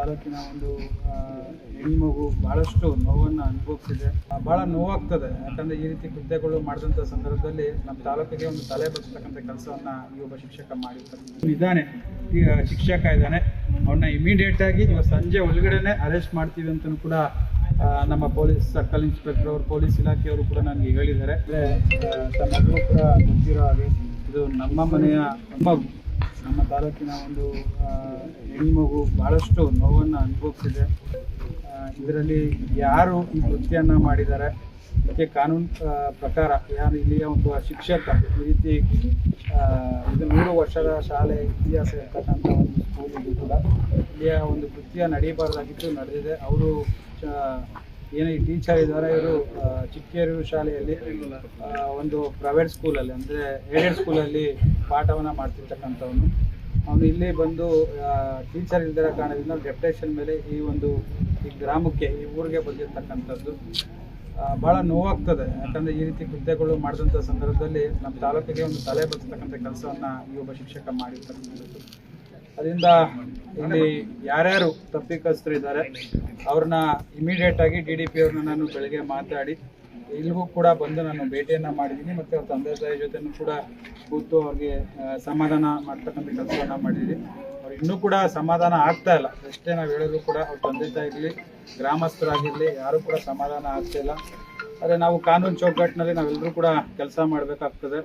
ತಾಲೂಕಿನ ಒಂದು ಹೆಣ್ಮಗು ಬಹಳಷ್ಟು ನೋವನ್ನು ಅನುಭವಿಸಿದೆ. ಭಾಳ ನೋವಾಗ್ತದೆ. ಯಾಕಂದರೆ ಈ ರೀತಿ ಕೃತ್ಯಗಳು ಮಾಡಿದಂಥ ಸಂದರ್ಭದಲ್ಲಿ ನಮ್ಮ ತಾಲೂಕಿಗೆ ಒಂದು ತಲೆ ಬರ್ತಕ್ಕಂಥ ಕೆಲಸವನ್ನು ಈ ಒಬ್ಬ ಶಿಕ್ಷಕ ಮಾಡಿರ್ತಾರೆ ಇದ್ದಾನೆ. ಈಗ ಶಿಕ್ಷಕ ಇದ್ದಾನೆ. ಅವನ್ನ ಇಮಿಡಿಯೇಟ್ ಆಗಿ ಇವಾಗ ಸಂಜೆ ಒಳಗಡೆನೆ ಅರೆಸ್ಟ್ ಮಾಡ್ತೀವಿ ಅಂತಲೂ ಕೂಡ ನಮ್ಮ ಪೊಲೀಸ್ ಸರ್ಕಲ್ ಇನ್ಸ್ಪೆಕ್ಟರ್ ಅವರು, ಪೊಲೀಸ್ ಇಲಾಖೆಯವರು ಕೂಡ ನನಗೆ ಹೇಳಿದ್ದಾರೆ. ತಮ್ಮ ತಮ್ಮೆಲ್ಲರೂ ಕೂಡ ಗೊತ್ತಿರೋ ಹಾಗೆ ಇದು ನಮ್ಮ ಮನೆಯ ಮಗು. ನಮ್ಮ ತಾಲೂಕಿನ ಒಂದು ಹೆಣ್ಮಗು ಭಾಳಷ್ಟು ನೋವನ್ನು ಅನುಭವಿಸಿದೆ. ಇದರಲ್ಲಿ ಯಾರು ಈ ಕೃತ್ಯನ ಮಾಡಿದ್ದಾರೆ? ಇದಕ್ಕೆ ಕಾನೂನು ಪ್ರಕಾರ ಯಾರು ಇಲ್ಲಿಯ ಒಂದು ಶಿಕ್ಷಕ ಈ ರೀತಿ ಇದು ನೂರು ವರ್ಷದ ಶಾಲೆ ಇತಿಹಾಸ ಇರ್ತಕ್ಕಂಥ ಒಂದು ಸ್ಕೂಲ್ ಇದು ಕೂಡ. ಇಲ್ಲಿಯ ಒಂದು ಕೃತ್ಯ ನಡೀಬಾರ್ದಾಗಿತ್ತು ನಡೆದಿದೆ. ಅವರು ಏನು ಈ ಟೀಚರ್ ಇದ್ದಾರೆ ಇವರು ಚಿಕ್ಕೇರೂರು ಶಾಲೆಯಲ್ಲಿ ಒಂದು ಪ್ರೈವೇಟ್ ಸ್ಕೂಲಲ್ಲಿ ಅಂದರೆ ಏಡೆಡ್ ಸ್ಕೂಲಲ್ಲಿ ಪಾಠವನ್ನು ಮಾಡ್ತಿರ್ತಕ್ಕಂಥವನು. ಅವನು ಇಲ್ಲಿ ಬಂದು ಟೀಚರ್ ಇಲ್ದಿರೋ ಕಾರಣದಿಂದ ಡೆಪ್ಟೇಷನ್ ಮೇಲೆ ಈ ಒಂದು, ಈ ಗ್ರಾಮಕ್ಕೆ, ಈ ಊರಿಗೆ ಬಂದಿರತಕ್ಕಂಥದ್ದು ಭಾಳ ನೋವಾಗ್ತದೆ. ಯಾಕಂದರೆ ಈ ರೀತಿ ಕೃತ್ಯಗಳು ಮಾಡಿದಂಥ ಸಂದರ್ಭದಲ್ಲಿ ನಮ್ಮ ತಾಲೂಕಿಗೆ ಒಂದು ತಲೆ ಬರ್ತಕ್ಕಂಥ ಕೆಲಸವನ್ನು ಈ ಒಬ್ಬ ಶಿಕ್ಷಕ ಮಾಡಿರ್ತಕ್ಕಂಥದ್ದು. ಅದರಿಂದ ಇಲ್ಲಿ ಯಾರ್ಯಾರು ತಪ್ಪಿತಸ್ಥರು ಇದ್ದಾರೆ, ಅವ್ರನ್ನ ಇಮಿಡಿಯೇಟ್ ಆಗಿ ಡಿ ಡಿ ಪಿ ಅವ್ರನ್ನ ನಾನು ಬೆಳಗ್ಗೆ ಮಾತಾಡಿ, ಇಲ್ಲಿಗೂ ಕೂಡ ಬಂದು ನಾನು ಭೇಟಿಯನ್ನ ಮಾಡಿದ್ದೀನಿ ಮತ್ತೆ ಅವ್ರ ತಂದೆ ತಾಯಿ ಜೊತೆನೂ ಕೂಡ ಕೂತು ಅವ್ರಿಗೆ ಸಮಾಧಾನ ಮಾಡ್ತಕ್ಕಂಥ ಕೆಲಸವನ್ನ ಮಾಡಿದ್ದೀನಿ. ಅವ್ರು ಇನ್ನೂ ಕೂಡ ಸಮಾಧಾನ ಆಗ್ತಾ ಇಲ್ಲ. ಎಷ್ಟೇ ನಾವು ಹೇಳಿದ್ರು ಕೂಡ ಅವ್ರ ತಂದೆ ತಾಯಿ ಇರಲಿ, ಗ್ರಾಮಸ್ಥರಾಗಿರಲಿ, ಯಾರು ಕೂಡ ಸಮಾಧಾನ ಆಗ್ತಾ ಇಲ್ಲ. ಆದರೆ ನಾವು ಕಾನೂನು ಚೌಕಟ್ಟಿನಲ್ಲಿ ನಾವೆಲ್ಲರೂ ಕೂಡ ಕೆಲಸ ಮಾಡಬೇಕಾಗ್ತದೆ.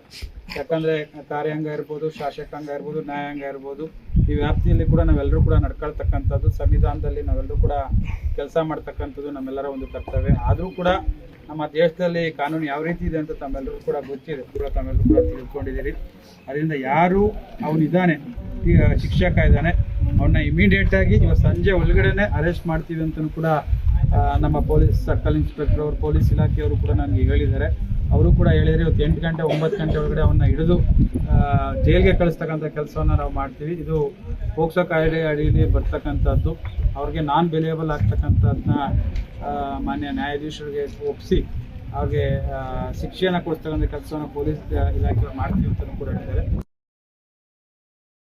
ಯಾಕಂದರೆ ಕಾರ್ಯಾಂಗ ಇರ್ಬೋದು ಶಾಸಕಾಂಗ ಇರ್ಬೋದು, ನ್ಯಾಯಾಂಗ ಇರ್ಬೋದು, ಈ ವ್ಯಾಪ್ತಿಯಲ್ಲಿ ಕೂಡ ನಾವೆಲ್ಲರೂ ಕೂಡ ನಡ್ಕೊಳ್ತಕ್ಕಂಥದ್ದು, ಸಂವಿಧಾನದಲ್ಲಿ ನಾವೆಲ್ಲರೂ ಕೂಡ ಕೆಲಸ ಮಾಡ್ತಕ್ಕಂಥದ್ದು ನಮ್ಮೆಲ್ಲರ ಒಂದು ಕರ್ತವ್ಯ. ಆದರೂ ಕೂಡ ನಮ್ಮ ದೇಶದಲ್ಲಿ ಕಾನೂನು ಯಾವ ರೀತಿ ಇದೆ ಅಂತ ತಮ್ಮೆಲ್ಲರೂ ಕೂಡ ಗೊತ್ತಿದೆ. ಕೂಡ ತಮ್ಮೆಲ್ಲರೂ ಕೂಡ ತಿಳ್ಕೊಂಡಿದ್ದೀರಿ. ಅದರಿಂದ ಯಾರು ಅವನಿದ್ದಾನೆ ಶಿಕ್ಷಕ ಇದ್ದಾನೆ ಅವನ್ನ ಇಮಿಡಿಯೇಟ್ ಆಗಿ ಇವಾಗ ಸಂಜೆ ಒಳಗಡೆನೆ ಅರೆಸ್ಟ್ ಮಾಡ್ತೀವಿ ಅಂತಲೂ ಕೂಡ ನಮ್ಮ ಪೊಲೀಸ್ ಸರ್ಕಲ್ ಇನ್ಸ್ಪೆಕ್ಟರ್ ಅವರು, ಪೊಲೀಸ್ ಇಲಾಖೆಯವರು ಕೂಡ ನನಗೆ ಹೇಳಿದ್ದಾರೆ. ಅವರು ಕೂಡ ಹೇಳಿದರೆ, ಇವತ್ತು ಎಂಟು ಗಂಟೆ, ಒಂಬತ್ತು ಗಂಟೆ ಒಳಗಡೆ ಅವನ್ನ ಹಿಡಿದು ಜೈಲಿಗೆ ಕಳಿಸ್ತಕ್ಕಂಥ ಕೆಲಸವನ್ನು ನಾವು ಮಾಡ್ತೀವಿ. ಇದು ಪೋಕ್ಸೋ ಕಾಯಿಲೆ ಅಡಿಯಲ್ಲಿ ಬರ್ತಕ್ಕಂಥದ್ದು. ಅವ್ರಿಗೆ ನಾನ್ ಬೆಲೆಯಬಲ್ ಆಗ್ತಕ್ಕಂಥದ್ದನ್ನ ಮಾನ್ಯ ನ್ಯಾಯಾಧೀಶರಿಗೆ ಒಪ್ಪಿಸಿ ಅವ್ರಿಗೆ ಶಿಕ್ಷೆಯನ್ನು ಕೊಡಿಸ್ತಕ್ಕಂಥ ಕೆಲಸವನ್ನು ಪೊಲೀಸ್ ಇಲಾಖೆಯವರು ಮಾಡ್ತೀವಿ ಅಂತಲೂ ಕೂಡ ಹೇಳಿದ್ದಾರೆ.